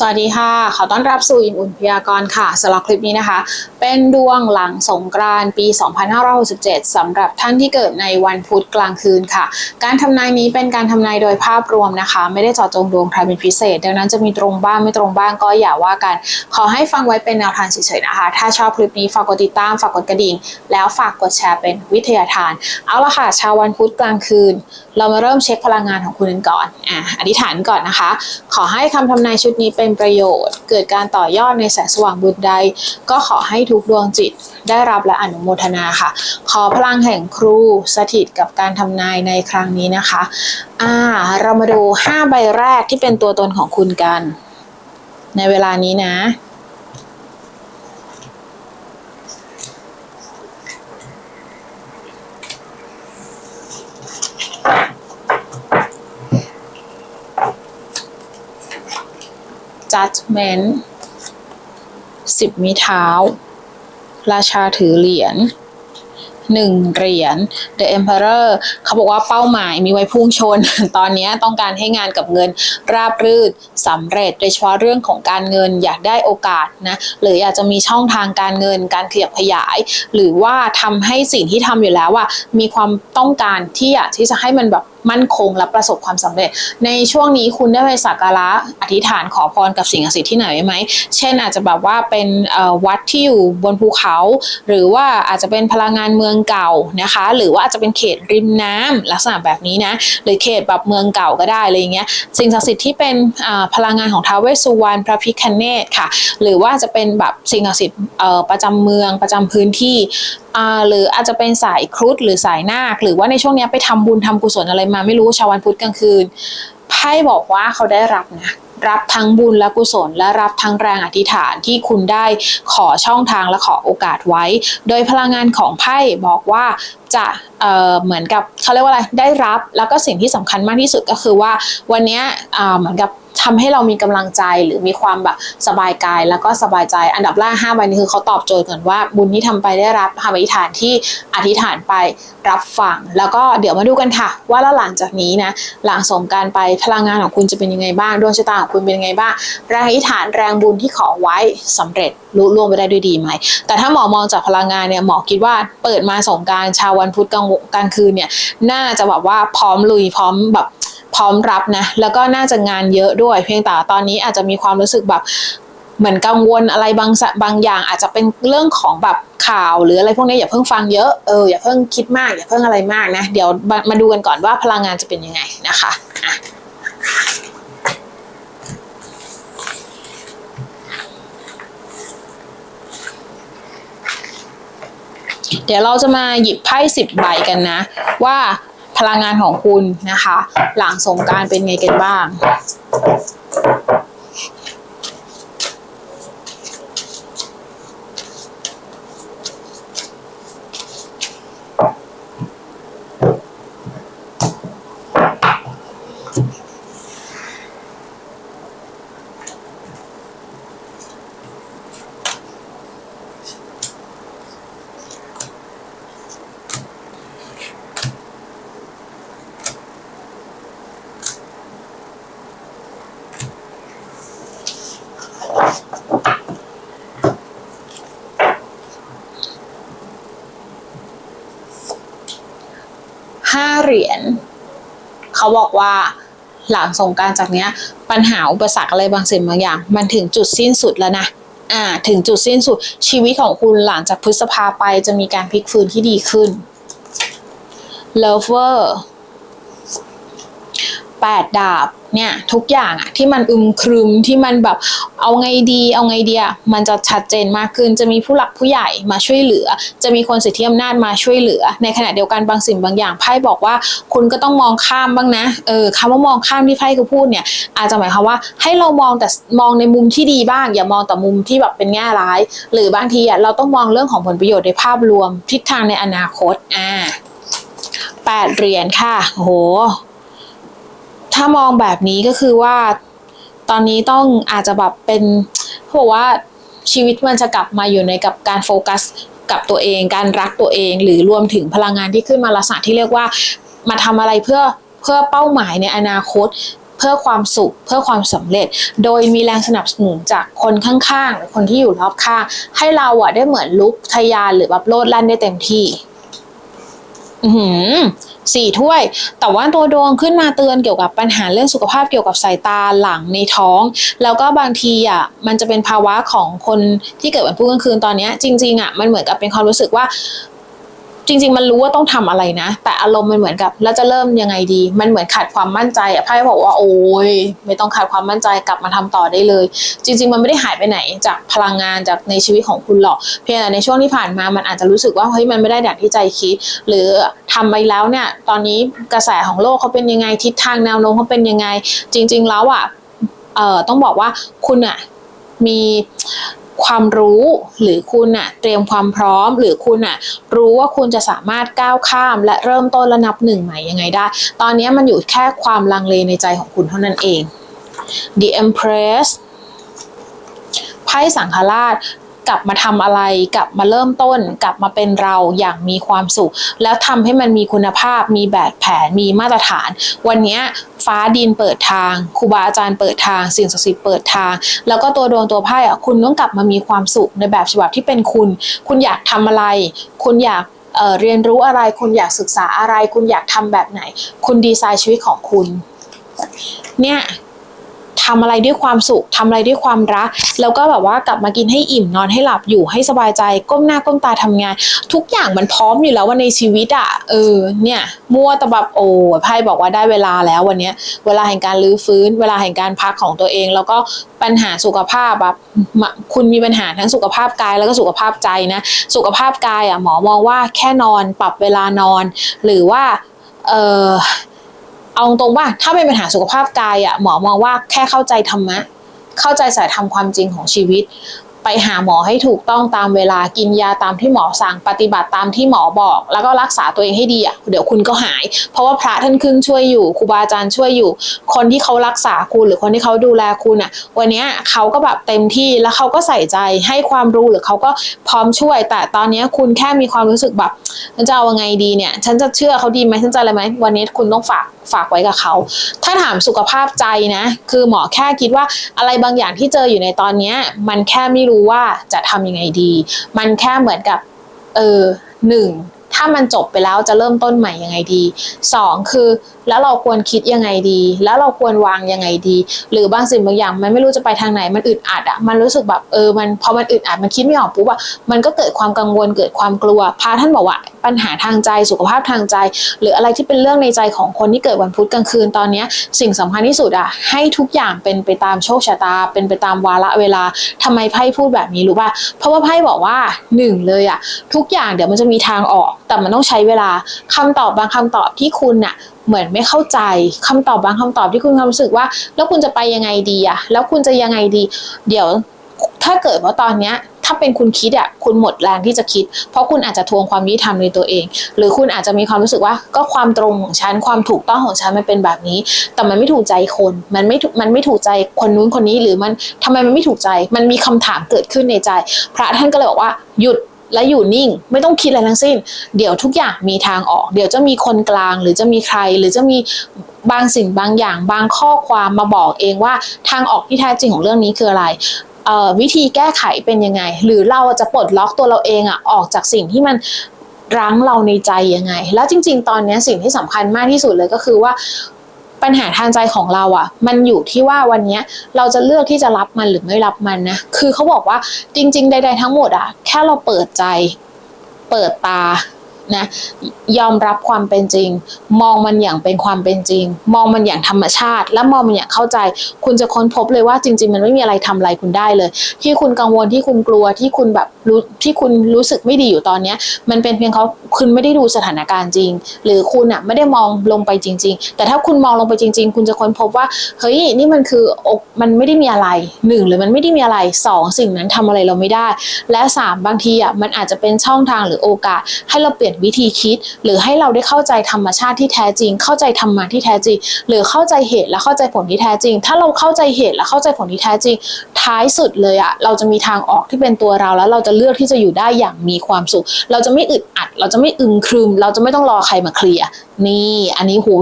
สวัสดีค่ะ ขอต้อนรับสู่อิ่มอุ่นพยากรณ์ค่ะสำหรับคลิปนี้นะคะ เป็นดวงหลังสงกรานต์ปี 2567สำหรับท่านที่เกิดในวันพุธกลางคืนค่ะ การทำนายนี้เป็นการทำนายโดยภาพรวมนะคะ ไม่ได้เจาะจงดวงใครเป็นพิเศษ ดังนั้นจะมีตรงบ้างไม่ตรงบ้างก็อย่าว่ากัน ขอให้ฟังไว้เป็นแนวทางเฉยๆนะคะ ถ้าชอบคลิปนี้ฝากกดติดตามฝากกดกระดิ่ง แล้วฝากกดแชร์เป็นวิทยาทาน เอาละค่ะชาววันพุธกลางคืน เรามาเริ่มเช็คพลังงานของคุณกันก่อนอะอธิษฐานก่อนนะคะ ขอให้คำทำนายชุดนี้เป็นประโยชน์ เกิดการต่อยอดในแสงสว่างบุญใด ก็ขอให้ทุกดวงจิตได้รับและอนุโมทนาค่ะ ขอพลังแห่งครูสถิตกับการทำนายในครั้งนี้นะคะอ่าเรามาดู 5 ใบแรกที่เป็นตัวตนของคุณกัน ในเวลานี้นะ judgment สิบมีเท้า ราชาถือเหรียญ หนึ่งเหรียญ The Emperor เขาบอกว่าเป้าหมายมีไว้พุ่งชน ตอนนี้ต้องการให้งานกับเงินราบรื่นสำเร็จ โดยเฉพาะเรื่องของการเงินอยากได้โอกาสนะ หรืออยากจะมีช่องทางการเงินการขยับขยาย หรือว่าทำให้สิ่งที่ทำอยู่แล้วว่ามีความต้องการที่อยากที่จะให้มันแบบ มั่นคงและประสบความสำเร็จ ในช่วงนี้คุณได้ไปสักการะอธิษฐานขอพรกับสิ่งศักดิ์สิทธิ์ที่ไหนไหม เช่นอาจจะแบบว่าเป็นวัดที่อยู่บนภูเขา หรือว่าอาจจะเป็นพลังงานเมืองเก่านะคะ หรือว่าอาจจะเป็นเขตริมน้ำลักษณะแบบนี้นะ หรือเขตแบบเมืองเก่าก็ได้อะไรอย่างเงี้ย สิ่งศักดิ์สิทธิ์ที่เป็นพลังงานของท้าวเวสสุวรรณพระพิคเนตค่ะ หรือว่าจะเป็นแบบสิ่งศักดิ์สิทธิ์ประจำเมืองประจำพื้นที่หรืออาจจะเป็นสายครุฑหรือสายนาค หรือว่าในช่วงนี้ไปทำบุญทำกุศลอะไรมาไม่รู้ชาววันพุธกลางคืนไพ่บอกว่าเขาได้รับนะรับทั้งบุญและกุศล และรับทั้งแรงอธิษฐานที่คุณได้ขอช่องทางและขอโอกาสไว้ โดยพลังงานของไพ่บอกว่า จะเอ่อเหมือนกับเขาเรียกว่าอะไรได้รับแล้วก็สิ่งที่สำคัญมากที่สุดก็คือว่าวันนี้ยอ่าเหมือนกับทำให้เรามีกำลังใจหรือมีความแบบสบายกายแล้วก็สบายใจ อันดับแรกห้าใบนี้คือเขาตอบโจทย์ก่อนว่าบุญที่ทำไปได้รับคำอธิษฐานที่อธิษฐานไปรับฟังแล้วก็เดี๋ยวมาดูกันค่ะ ว่าแล้วหลังจากนี้นะหลังสงการไปพลังงานของคุณจะเป็นยังไงบ้างดวงชะตาของคุณเป็นยังไงบ้างแรงอธิษฐานแรงบุญที่ขอไว้สำเร็จลุล่วงไปได้ด้วยดีไหมแต่ถ้าหมอมองจากพลังงานเนี่ยหมอคิดว่าเปิดมาสงการชาววันพุธกลางกลางคืนเนี่ยน่าจะแบบว่าพร้อมลุยพร้อมแบบพร้อมรับนะ แล้วก็น่าจะงานเยอะด้วย เพียงแต่ตอนนี้อาจจะมีความรู้สึกแบบเหมือนกังวลอะไรบางสะบางอย่าง อาจจะเป็นเรื่องของแบบข่าวหรืออะไรพวกนี้อย่าเพิ่งฟังเยอะเอออย่าเพิ่งคิดมากอย่าเพิ่งอะไรมากนะ เดี๋ยวมาดูกันก่อนว่าพลังงานจะเป็นยังไงนะคะ เดี๋ยวเราจะมาหยิบไพ่สิบใบกันนะ ว่าพลังงานของคุณนะคะ หลังสงการเป็นไงกันบ้าง ห้าเหรียญเขาบอกว่าหลังสงการจากเนี้ย ปัญหาอุปสรรคอะไรบางสิ่งบางอย่าง มันถึงจุดสิ้นสุดแล้วนะอ่าถึงจุดสิ้นสุดชีวิตของคุณหลังจากพฤษภาไปจะมีการพลิกฟื้นที่ดีขึ้น lover แปดดาบ เนี่ยทุกอย่างอะที่มันอึมครึมที่มันแบบเอาไงดีเอาไงเดีอะมันจะชัดเจนมากขึ้น จะมีผู้หลักผู้ใหญ่มาช่วยเหลือ จะมีคนสิทธิอำนาจมาช่วยเหลือ ในขณะเดียวกันบางสิ่งบางอย่างไพ่บอกว่าคุณก็ต้องมองข้ามบ้างนะเออคำว่ามองข้ามที่ไพ่เขาพูดเนี่ยอาจจะหมายความว่าให้เรามองแต่มองในมุมที่ดีบ้าง อย่ามองแต่มุมที่แบบเป็นแง่ร้าย หรือบางทีอะเราต้องมองเรื่องของผลประโยชน์ในภาพรวมทิศทางในอนาคตอ่าแปดเหรียญค่ะโห ถ้ามองแบบนี้ก็คือว่า ตอนนี้ต้องอาจจะแบบเป็นเขาบอกว่าชีวิตมันจะกลับมาอยู่ในกับการโฟกัสกับตัวเอง การรักตัวเอง หรือรวมถึงพลังงานที่ขึ้นมาลักษณะที่เรียกว่ามาทำอะไรเพื่อเพื่อเป้าหมายในอนาคต เพื่อความสุข เพื่อความสำเร็จ โดยมีแรงสนับสนุนจากคนข้างๆหรือคนที่อยู่รอบข้าง ให้เราอะได้เหมือนลุกทะยานหรือแบบโลดแล่นได้เต็มที่ อื สี่ถ้วย แต่ว่าตัวดวงขึ้นมาเตือนเกี่ยวกับปัญหาเรื่องสุขภาพเกี่ยวกับสายตาหลังในท้อง แล้วก็บางทีอะมันจะเป็นภาวะของคนที่เกิดวันพุธกลางคืนตอนนี้จริงๆอะมันเหมือนกับเป็นความรู้สึกว่า จริง ๆ มันรู้ว่าต้องทำอะไรนะ แต่อารมณ์มันเหมือนกับแล้วจะเริ่มยังไงดี มันเหมือนขาดความมั่นใจอะไพ่บอกว่าโอ้ยไม่ต้องขาดความมั่นใจกลับมาทำต่อได้เลย จริง ๆ มันไม่ได้หายไปไหนจากพลังงานจากในชีวิตของคุณหรอก เพียงแต่ในช่วงที่ผ่านมามันอาจจะรู้สึกว่าเฮ้ยมันไม่ได้อย่างที่ใจคิด หรือทำไปแล้วเนี่ยตอนนี้กระแสของโลกเขาเป็นยังไงทิศทางแนวโน้มเขาเป็นยังไง จริง ๆ แล้วอะเอ่อต้องบอกว่าคุณอะมี ความรู้หรือคุณอะเตรียมความพร้อม หรือคุณอะรู้ว่าคุณจะสามารถก้าวข้าม และเริ่มต้นและนับหนึ่งใหม่ยังไงได้ ตอนนี้มันอยู่แค่ความลังเลในใจของคุณเท่านั้นเอง The Empress ไพ่สังฆราช กลับมาทำอะไร กลับมาเริ่มต้น กลับมาเป็นเราอย่างมีความสุข แล้วทำให้มันมีคุณภาพมีแบบแผนมีมาตรฐาน วันนี้ฟ้าดินเปิดทางครูบาอาจารย์เปิดทาง สิ่งศักดิ์สิทธิ์เปิดทาง แล้วก็ตัวดวงตัวไพ่อะคุณต้องกลับมามีความสุขในแบบฉบับที่เป็นคุณ คุณอยากทำอะไร คุณอยากเเรียนรู้อะไร คุณอยากศึกษาอะไร คุณอยากทำแบบไหน คุณดีไซน์ชีวิตของคุณ เนี่ย ทำอะไรด้วยความสุขทำอะไรด้วยความรัก แล้วก็แบบว่ากลับมากินให้อิ่มนอนให้หลับอยู่ให้สบายใจ ก้มหน้าก้มตาทำงาน ทุกอย่างมันพร้อมอยู่แล้วว่าในชีวิตอะเออเนี่ยมั่วแต่แบบโอ้ไพ่บอกว่าได้เวลาแล้ววันเนี้ยเวลาแห่งการรื้อฟื้น เวลาแห่งการพักของตัวเอง แล้วก็ปัญหาสุขภาพแบบคุณมีปัญหาทั้งสุขภาพกายแล้วก็สุขภาพใจนะสุขภาพกายอะหมอมองว่าแค่นอนปรับเวลานอน หรือว่าเออ เอาตรงว่าถ้าเป็นปัญหาสุขภาพกายอะหมอมองว่าแค่เข้าใจธรรมะ เข้าใจสายธรรมความจริงของชีวิต ไปหาหมอให้ถูกต้องตามเวลากินยาตามที่หมอสั่งปฏิบัติตามที่หมอบอก แล้วก็รักษาตัวเองให้ดีอะเดี๋ยวคุณก็หาย เพราะว่าพระท่านขึ้นช่วยอยู่ครูบาอาจารย์ช่วยอยู่ คนที่เขารักษาคุณหรือคนที่เขาดูแลคุณอะ วันนี้เขาก็แบบเต็มที่แล้วเขาก็ใส่ใจให้ความรู้หรือเขาก็พร้อมช่วย แต่ตอนนี้คุณแค่มีความรู้สึกแบบฉันจะเอาไงดีเนี่ย ฉันจะเชื่อเขาดีไหมฉันจะอะไรไหมวันนี้คุณต้องฝากฝากไว้กับเขา ถ้าถามสุขภาพใจนะ คือหมอแค่คิดว่าอะไรบางอย่างที่เจออยู่ในตอนนี้มันแค่ไม่รู้ว่าจะทำยังไงดี มันแค่เหมือนกับ เออหนึ่ง ถ้ามันจบไปแล้วจะเริ่มต้นใหม่ยังไงดีสองคือ แล้วเราควรคิดยังไงดี แล้วเราควรวางยังไงดี หรือบางสิ่งบางอย่าง มันไม่รู้จะไปทางไหนมันอึดอัดอะมันรู้สึกแบบเออมันพอมันอึดอัดมันคิดไม่ออกปุ๊บอะมันก็เกิดความกังวลเกิดความกลัวพระท่านบอกว่าปัญหาทางใจสุขภาพทางใจ หรืออะไรที่เป็นเรื่องในใจของคนที่เกิดวันพุธกลางคืนตอนนี้สิ่งสำคัญที่สุดอะให้ทุกอย่างเป็นไปตามโชคชะตา เป็นไปตามวาระเวลาทำไมไพ่พูดแบบนี้รู้ป่ะเพราะว่าไพ่บอกว่าหนึ่งเลยอะทุกอย่างเดี๋ยวมันจะมีทางออกแต่มันต้องใช้เวลาคำตอบบางคำตอบที่คุณอะเหมือนไม่เข้าใจคำตอบบางคำตอบที่คุณความรู้สึกว่า แล้วคุณจะไปยังไงดีอะแล้วคุณจะยังไงดี เดี๋ยวถ้าเกิดว่าตอนเนี้ยถ้าเป็นคุณคิดอะคุณหมดแรงที่จะคิด เพราะคุณอาจจะทวงความยุติธรรมในตัวเอง หรือคุณอาจจะมีความรู้สึกว่า ก็ความตรงของฉันความถูกต้องของฉันมันเป็นแบบนี้ แต่มันไม่ถูกใจคนมันไม่ถูกมันไม่ถูกใจคนนู้นคนนี้หรือมันทำไมมันไม่ถูกใจ มันมีคำถามเกิดขึ้นในใจ พระท่านก็เลยบอกว่าหยุด และอยู่นิ่ง ไม่ต้องคิดอะไรทั้งสิ้น เดี๋ยวทุกอย่างมีทางออก เดี๋ยวจะมีคนกลางหรือจะมีใคร หรือจะมีบางสิ่งบางอย่าง บางข้อความมาบอกเองว่าทางออกที่แท้จริงของเรื่องนี้คืออะไรวิธีแก้ไขเป็นยังไง หรือเราจะปลดล็อกตัวเราเองอะออกจากสิ่งที่มันรั้งเราในใจยังไง แล้วจริง ๆ ตอนนี้สิ่งที่สำคัญมากที่สุดเลยก็คือว่า ปัญหาทางใจของเราอะมันอยู่ที่ว่าวันนี้เราจะเลือกที่จะรับมันหรือไม่รับมันนะ คือเขาบอกว่าจริง ๆ ใด ๆ ทั้งหมดอะแค่เราเปิดใจ เปิดตา นะยอมรับความเป็นจริง มองมันอย่างเป็นความเป็นจริง มองมันอย่างธรรมชาติ และมองมันอย่างเข้าใจ คุณจะค้นพบเลยว่าจริง ๆ มันไม่มีอะไรทำอะไรคุณได้เลย ที่คุณกังวลที่คุณกลัวที่คุณแบบรู้ที่คุณรู้สึกไม่ดีอยู่ตอนเนี้ย มันเป็นเพียงเขาคุณไม่ได้ดูสถานการณ์จริง หรือคุณอะไม่ได้มองลงไปจริง ๆ แต่ถ้าคุณมองลงไปจริง ๆ คุณจะค้นพบว่าเฮ้ยนี่มันคืออกมันไม่ได้มีอะไรหนึ่งหรือมันไม่ได้มีอะไรสองสิ่งนั้นทำอะไรเราไม่ได้ และสามบางทีอะมันอาจจะเป็นช่องทางหรือโอกาสให้เราเปลี่ยนวิธีคิด หรือให้เราได้เข้าใจธรรมชาติที่แท้จริง เข้าใจธรรมะที่แท้จริง หรือเข้าใจเหตุและเข้าใจผลที่แท้จริง ถ้าเราเข้าใจเหตุและเข้าใจผลที่แท้จริง ท้ายสุดเลยอะเราจะมีทางออกที่เป็นตัวเราแล้วเราจะเลือกที่จะอยู่ได้อย่างมีความสุข เราจะไม่อึดอัด เราจะไม่อึมครึม เราจะไม่ต้องรอใครมาเคลียร์นี่ อันนี้หู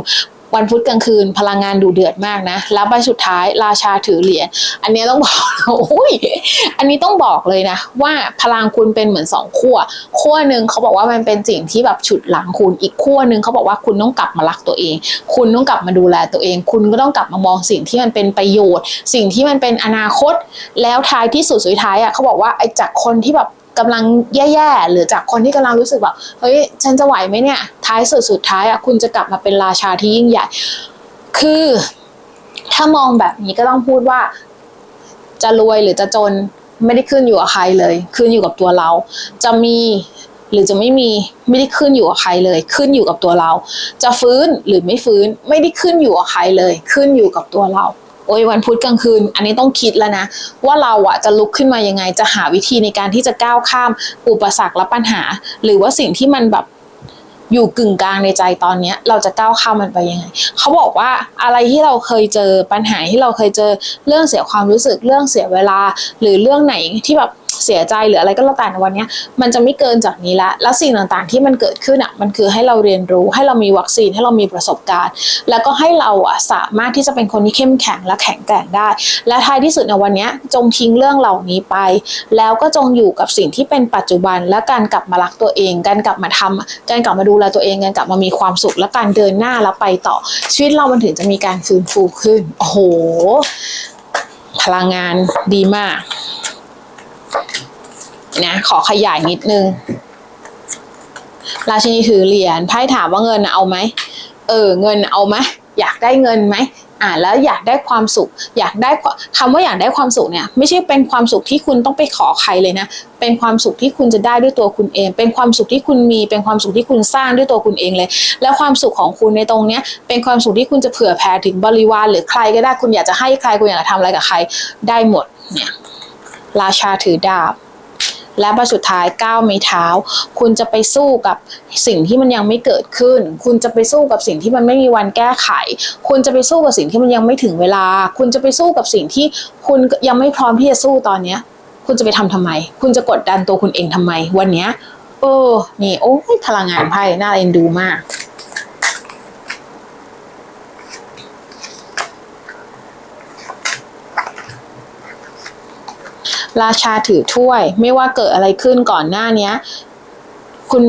วันพุธกลางคืนพลังงานดูเดือดมากนะ แล้วใบสุดท้ายราชาถือเหรียญอันนี้ต้องบอกโอ้ยอันนี้ต้องบอกเลยนะ ว่าพลังคุณเป็นเหมือนสองขั้วขั้วหนึ่งเขาบอกว่ามันเป็นสิ่งที่แบบฉุดหลังคุณอีกขั้วหนึ่งเขาบอกว่าคุณต้องกลับมารักตัวเอง คุณต้องกลับมาดูแลตัวเอง คุณก็ต้องกลับมามองสิ่งที่มันเป็นประโยชน์ สิ่งที่มันเป็นอนาคต แล้วท้ายที่สุดสุดท้ายอะเขาบอกว่าไอ้จากคนที่แบบ กำลังแย่ๆหรือจากคนที่กำลังรู้สึกแบบเฮ้ยฉันจะไหวไหมเนี่ยท้ายสุดสุดท้ายอะคุณจะกลับมาเป็นราชาที่ยิ่งใหญ่ คือถ้ามองแบบนี้ก็ต้องพูดว่า จะรวยหรือจะจนไม่ได้ขึ้นอยู่กับใครเลย ขึ้นอยู่กับตัวเรา จะมีหรือจะไม่มีไม่ได้ขึ้นอยู่กับใครเลย ขึ้นอยู่กับตัวเรา จะฟื้นหรือไม่ฟื้นไม่ได้ขึ้นอยู่กับใครเลย ขึ้นอยู่กับตัวเรา โอ้ยวันพุธกลางคืน อันนี้ต้องคิดแล้วนะ ว่าเราอะจะลุกขึ้นมายังไง จะหาวิธีในการที่จะก้าวข้ามอุปสรรคและปัญหา หรือว่าสิ่งที่มันแบบอยู่กึ่งกลางในใจตอนเนี้ย เราจะก้าวข้ามมันไปยังไง เขาบอกว่าอะไรที่เราเคยเจอปัญหาที่เราเคยเจอเรื่องเสียความรู้สึกเรื่องเสียเวลา หรือเรื่องไหนที่แบบ เสียใจหรืออะไรก็แล้วแต่ในวันนี้มันจะไม่เกินจากนี้ละแล้วสิ่งต่างๆที่มันเกิดขึ้นอะมันคือให้เราเรียนรู้ให้เรามีวัคซีนให้เรามีประสบการณ์ แล้วก็ให้เราอะสามารถที่จะเป็นคนที่เข้มแข็งและแข็งแกร่งได้ และท้ายที่สุดในวันนี้จงทิ้งเรื่องเหล่านี้ไป แล้วก็จงอยู่กับสิ่งที่เป็นปัจจุบัน และการกลับมารักตัวเอง การกลับมาทำการกลับมาดูแลตัวเองการกลับมามีความสุขและการเดินหน้าแล้วไปต่อชีวิตเรามันถึงจะมีการฟื้นฟูขึ้นโอ้โหพลังงานดีมาก นะขอขยายนิดนึง ราชินีถือเหรียญไพ่ถามว่าเงินเอาไหมเออเงินเอาไหมอยากได้เงินไหมอ่าแล้วอยากได้ความสุข อยากได้ความคำว่าอยากได้ความสุขเนี่ย ไม่ใช่เป็นความสุขที่คุณต้องไปขอใครเลยนะ เป็นความสุขที่คุณจะได้ด้วยตัวคุณเอง เป็นความสุขที่คุณมี เป็นความสุขที่คุณสร้างด้วยตัวคุณเองเลย แล้วความสุขของคุณในตรงเนี้ย เป็นความสุขที่คุณจะเผื่อแผ่ถึงบริวารหรือใครก็ได้คุณอยากจะให้ใครคุณอยากจะทำอะไรกับใครได้หมดเนี่ยราชาถือดาบ และใบสุดท้ายก้าวไม่เท้า คุณจะไปสู้กับสิ่งที่มันยังไม่เกิดขึ้น คุณจะไปสู้กับสิ่งที่มันไม่มีวันแก้ไข คุณจะไปสู้กับสิ่งที่มันยังไม่ถึงเวลา คุณจะไปสู้กับสิ่งที่คุณยังไม่พร้อมที่จะสู้ตอนเนี้ย คุณจะไปทำทำไม คุณจะกดดันตัวคุณเองทำไม วันเนี้ยเออ นี่ โอ้ยพลังงานไพ่น่าเอ็นดูมาก ราชาถือถ้วย ไม่ว่าเกิดอะไรขึ้นก่อนหน้าเนี้ยคุณ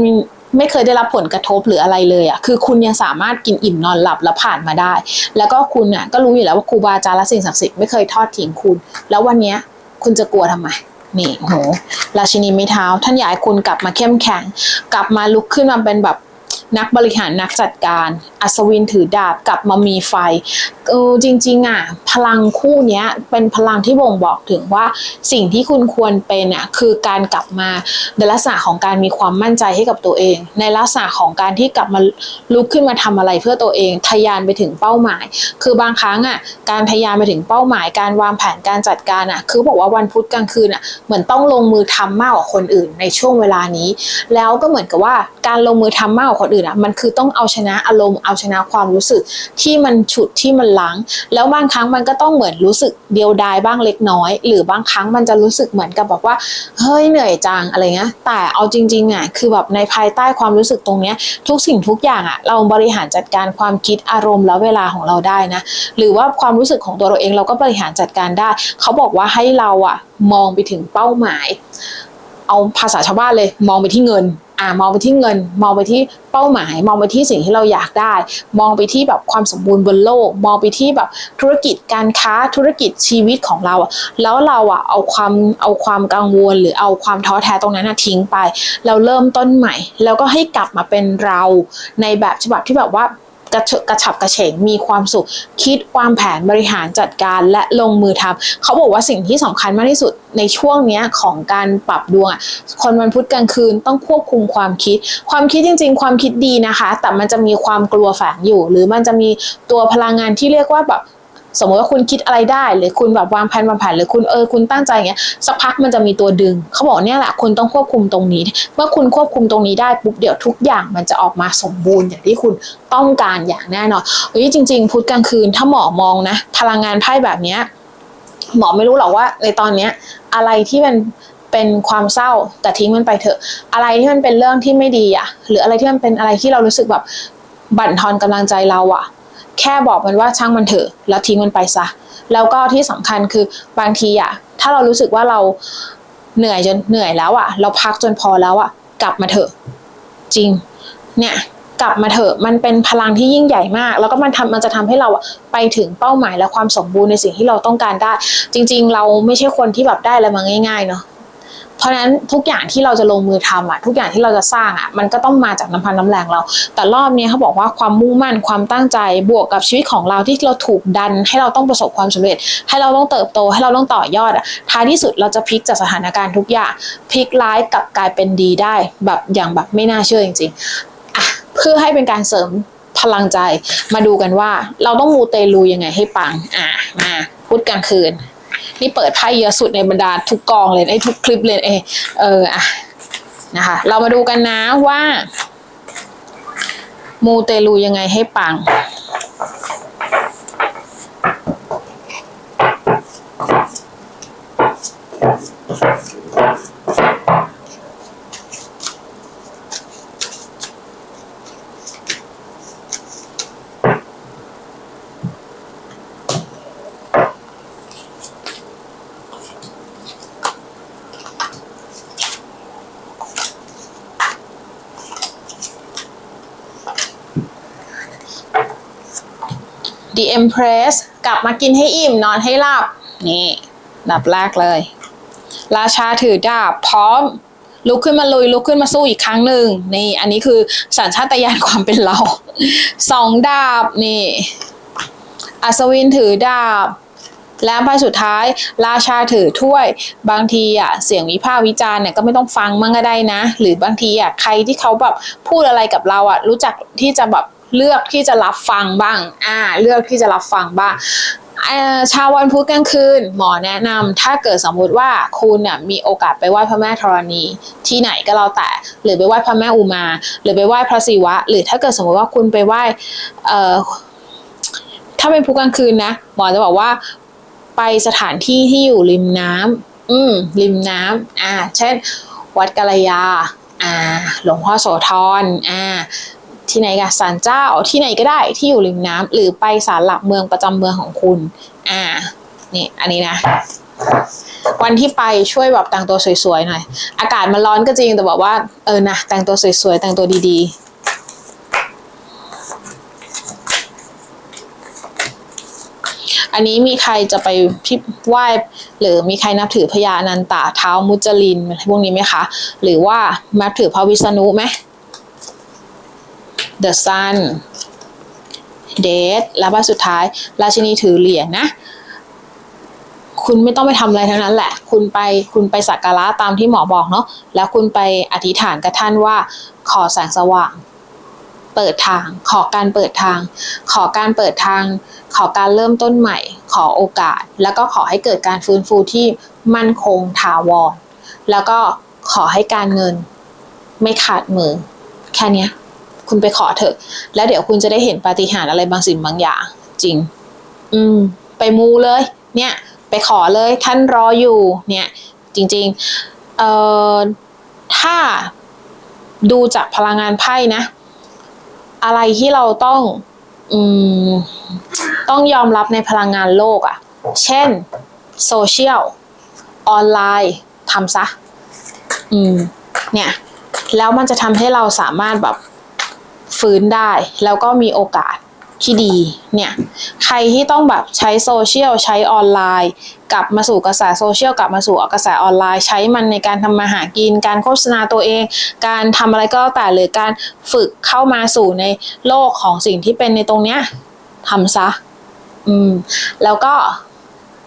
ไม่เคยได้รับผลกระทบหรืออะไรเลยอะ่ะ คือคุณยังสามารถกินอิ่มนอนหลับแล้วผ่านมาได้ แล้วก็คุณอะก็รู้อยู่แล้วว่าครูบาอาจารย์และสิ่งศักดิ์สิทธิ์ไม่เคยทอดทิ้งคุณ แล้ววันเนี้ยคุณจะกลัวทำไม นี่โหราชินีไม้เท้า ท่านอยากให้คุณกลับมาเข้มแข็ง กลับมาลุกขึ้นมาเป็นแบบนักบริหารนักจัดการอัศวินถือดาบกลับมามีไฟเออจริง ๆอะพลังคู่เนี้ยเป็นพลังที่บ่งบอกถึงว่าสิ่งที่คุณควรเป็นอะคือการกลับมาในลักษณะของการมีความมั่นใจให้กับตัวเอง ในลักษณะของการที่กลับมาลุกขึ้นมาทำอะไรเพื่อตัวเองทะยานไปถึงเป้าหมาย คือบางครั้งอะการทะยานไปถึงเป้าหมาย การวางแผนการจัดการอะคือบอกว่าวันพุธกลางคืนอะเหมือนต้องลงมือทำมากกว่าคนอื่นในช่วงเวลานี้ แล้วก็เหมือนกับว่าการลงมือทำมากกว่าคนอื่นอะมันคือต้องเอาชนะอารมณ์เอาชนะความรู้สึกที่มันฉุดที่มันล้าง แล้วบางครั้งมันก็ต้องเหมือนรู้สึกเดียวดายบ้างเล็กน้อย หรือบางครั้งมันจะรู้สึกเหมือนกับแบบว่า เฮ้ยเหนื่อยจังอะไรเงี้ยแต่เอาจริงๆอะคือแบบในภายใต้ความรู้สึกตรงเนี้ยทุกสิ่งทุกอย่างอะเราบริหารจัดการความคิดอารมณ์และเวลาของเราได้นะ หรือว่าความรู้สึกของตัวเราเองเราก็บริหารจัดการได้ เขาบอกว่าให้เราอะมองไปถึงเป้าหมาย เอาภาษาชาวบ้านเลยมองไปที่เงิน อ่ามองไปที่เงิน มองไปที่เป้าหมาย มองไปที่สิ่งที่เราอยากได้ มองไปที่แบบความสมบูรณ์บนโลก มองไปที่แบบธุรกิจการค้าธุรกิจชีวิตของเรา แล้วเราอะเอาความเอาความกังวล หรือเอาความท้อแท้ตรงนั้นทิ้งไป เราเริ่มต้นใหม่ แล้วก็ให้กลับมาเป็นเราในแบบฉบับที่แบบว่า กระฉกระฉับกระเฉงมีความสุข คิดวางแผนบริหารจัดการและลงมือทำเขาบอกว่าสิ่งที่สำคัญมากที่สุดในช่วงนี้ของการปรับดวงอะคนวันพุธกลางคืนต้องควบคุมความคิด ความคิดจริง ๆ ความคิดดีนะคะ แต่มันจะมีความกลัวแฝงอยู่ หรือมันจะมีตัวพลังงานที่เรียกว่าแบบ สมมติว่าคุณคิดอะไรได้ หรือคุณแบบวางแผนวางแผนหรือคุณเออคุณตั้งใจอย่างเงี้ยสักพักมันจะมีตัวดึง เขาบอกเนี่ยแหละคุณต้องควบคุมตรงนี้ เมื่อคุณควบคุมตรงนี้ได้ปุ๊บเดี๋ยวทุกอย่างมันจะออกมาสมบูรณ์อย่างที่คุณต้องการอย่างแน่นอนเฮ้ยจริง ๆ พุธกลางคืนถ้าหมอมองนะ พลังงานไพ่แบบเนี้ยหมอไม่รู้หรอกว่า ในตอนเนี้ยอะไรที่มันเป็นความเศร้าแต่ทิ้งมันไปเถอะ อะไรที่มันเป็นเรื่องที่ไม่ดีอะหรืออะไรที่มันเป็นอะไรที่เรารู้สึกแบบบั่นทอนกำลังใจเราอะ แค่บอกมันว่าช่างมันเถอะแล้วทิ้งมันไปซะแล้วก็ที่สำคัญคือบางทีอะถ้าเรารู้สึกว่าเราเหนื่อยจนเหนื่อยแล้วอะเราพักจนพอแล้วอะกลับมาเถอะจริงเนี่ยกลับมาเถอะมันเป็นพลังที่ยิ่งใหญ่มาก แล้วก็มันทำมันจะทำให้เราไปถึงเป้าหมายและความสมบูรณ์ในสิ่งที่เราต้องการได้ จริง ๆ เราไม่ใช่คนที่แบบได้อะไรมาง่ายๆเนาะ เพราะฉะนั้นทุกอย่างที่เราจะลงมือทำอะทุกอย่างที่เราจะสร้างอะมันก็ต้องมาจากน้ำพันน้ำแรงเรา แต่รอบนี้เขาบอกว่าความมุ่งมั่นความตั้งใจบวกกับชีวิตของเราที่เราถูกดัน ให้เราต้องประสบความสำเร็จ ให้เราต้องเติบโตให้เราต้องต่อยอดอะท้ายที่สุดเราจะพลิกจากสถานการณ์ทุกอย่างพลิกร้ายกลับกลายเป็นดีได้ แบบอย่างแบบไม่น่าเชื่อจริงๆอะเพื่อให้เป็นการเสริมพลังใจมาดูกันว่าเราต้องมูเตลูยังไงให้ปังอะมาพุธกลางคืน นี่เปิดไพ่เยอะสุดในบรรดาทุกกองเลยไอ้ทุกคลิปเลยเอเอออะนะคะ เรามาดูกันนะว่า มูเตลูยังไงให้ปัง The Empress กลับมากินให้อิ่มนอนให้หลับ นี่ดับแรกเลย ราชาถือดาบพร้อม ลุกขึ้นมาลุยลุกขึ้นมาสู้อีกครั้งหนึ่งนี่ อันนี้คือสัญชาตญาณความเป็นเราสองดาบนี่ อัศวินถือดาบและใบสุดท้าย ราชาถือถ้วย บางทีอะเสียงวิพากษ์วิจารณ์เนี่ยก็ไม่ต้องฟังมั่งก็ได้นะ หรือบางทีอะใครที่เขาแบบพูดอะไรกับเราอะรู้จักที่จะแบบ เลือกที่จะรับฟังบ้าง อ่า เลือกที่จะรับฟังบ้างอ่อชาววันพุธกลางคืน หมอแนะนำถ้าเกิดสมมุติว่าคุณเนี่ยมีโอกาสไปไหว้พระแม่ธรณีที่ไหนก็แล้วแต่ หรือไปไหว้พระแม่อุมา หรือไปไหว้พระศิวะ หรือถ้าเกิดสมมติว่าคุณไปไหว้เอ่อถ้าเป็นพุธกลางคืนนะหมอจะบอกว่าไปสถานที่ที่อยู่ริมน้ำอืมริมน้ำอ่า เช่น วัดกาลยา อ่า หลวงพ่อโสธร อ่า ที่ไหนกันศาลเจ้าที่ไหนก็ได้ที่อยู่ริมน้ำหรือไปศาลหลักเมืองประจำเมืองของคุณ อ่า นี่อันนี้นะ วันที่ไปช่วยแบบแต่งตัวสวยๆหน่อย อากาศมันร้อนก็จริงแต่บอกว่าเออนะแต่งตัวสวยๆแต่งตัวดีๆอันนี้มีใครจะไปพิไหว้หรือมีใครนับถือพญานันตาเท้ามุจลินอะไรพวกนี้ไหมคะ หรือว่านับถือพระวิษณุไหม The Sun Death แล้วใบสุดท้าย ราชินีถือเหรียญนะ คุณไม่ต้องไปทำอะไรทั้งนั้นแหละ คุณไปคุณไปสักการะตามที่หมอบอกเนาะแล้วคุณไปอธิษฐานกับท่านว่าขอแสงสว่าง เปิดทาง ขอการเปิดทาง ขอการเปิดทาง ขอการเริ่มต้นใหม่ ขอโอกาส แล้วก็ขอให้เกิดการฟื้นฟูที่มั่นคงถาวรแล้วก็ขอให้การเงินไม่ขาดมือ แค่เนี้ย คุณไปขอเถอะ แล้วเดี๋ยวคุณจะได้เห็นปาฏิหาริย์อะไรบางสิ่งบางอย่าง จริง อืม ไปมูเลย เนี่ย ไปขอเลยท่านรออยู่ เนี่ย จริง ๆ เอ่อ ถ้าดูจากพลังงานไพ่นะ อะไรที่เราต้อง อืม ต้องยอมรับในพลังงานโลกอะ่ะ เช่น โซเชียล ออนไลน์ทำซะ อืม เนี่ยแล้วมันจะทำให้เราสามารถแบบ ฟื้นได้ แล้วก็มีโอกาสที่ดีเนี่ยใครที่ต้องแบบใช้โซเชียลใช้ออนไลน์ กลับมาสู่กระแสโซเชียลกลับมาสู่กระแสออนไลน์ ใช้มันในการทำมาหากิน การโฆษณาตัวเอง การทำอะไรก็แล้วแต่หรือการฝึกเข้ามาสู่ในโลกของสิ่งที่เป็นในตรงเนี้ยทำซะ อืม แล้วก็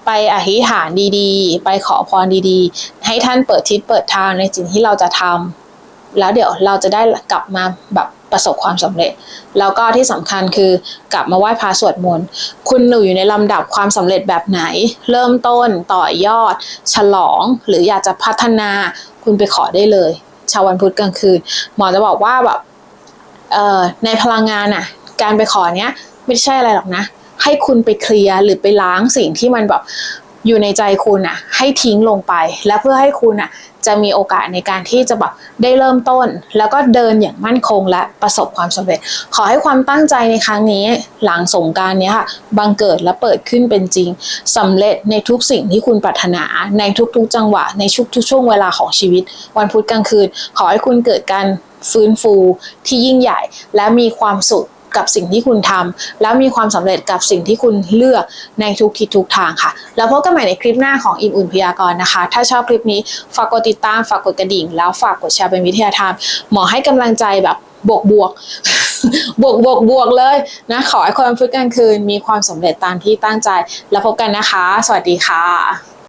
ไปอธิษฐานดีๆ ไปขอพรดีๆ ให้ท่านเปิดทิศเปิดทางในสิ่งที่เราจะทำแล้วเดี๋ยวเราจะได้กลับมาแบบ ประสบความสำเร็จ แล้วก็ที่สำคัญคือกลับมาไหว้พระสวดมนต์คุณหนูอยู่ในลำดับความสำเร็จแบบไหน เริ่มต้นต่อยอด ฉลอง หรืออยากจะพัฒนาคุณไปขอได้เลย ชาววันพุธกลางคืน หมอจะบอกว่าแบบในพลังงานน่ะ การไปขอเนี้ยไม่ใช่อะไรหรอกนะ ให้คุณไปเคลียร์หรือไปล้างสิ่งที่มันแบบอยู่ในใจคุณอะ ให้ทิ้งลงไป และเพื่อให้คุณอะ จะมีโอกาสในการที่จะแบบได้เริ่มต้น แล้วก็เดินอย่างมั่นคงและประสบความสำเร็จ ขอให้ความตั้งใจในครั้งนี้หลังสงการนี้ค่ะบังเกิดและเปิดขึ้นเป็นจริงสำเร็จในทุกสิ่งที่คุณปรารถนาในทุกๆจังหวะในทุกๆช่วงเวลาของชีวิต วันพุธกลางคืน ขอให้คุณเกิดการฟื้นฟูที่ยิ่งใหญ่ และมีความสุข กับสิ่งที่คุณทำแล้วมีความสำเร็จกับสิ่งที่คุณเลือกในทุกทิศทุกทางค่ะ แล้วพบกันใหม่ในคลิปหน้าของอิ่มอุ่นพยากรณ์นะคะ ถ้าชอบคลิปนี้ฝากกดติดตามฝากกดกระดิ่ง แล้วฝากกดแชร์เป็นวิทยาทานหมอให้กำลังใจแบบบวกบวกบวกบวกบวกเลยนะขอให้คนพุธกลางคืนมีความสำเร็จตามที่ตั้งใจ แล้วพบกันนะคะ สวัสดีค่ะ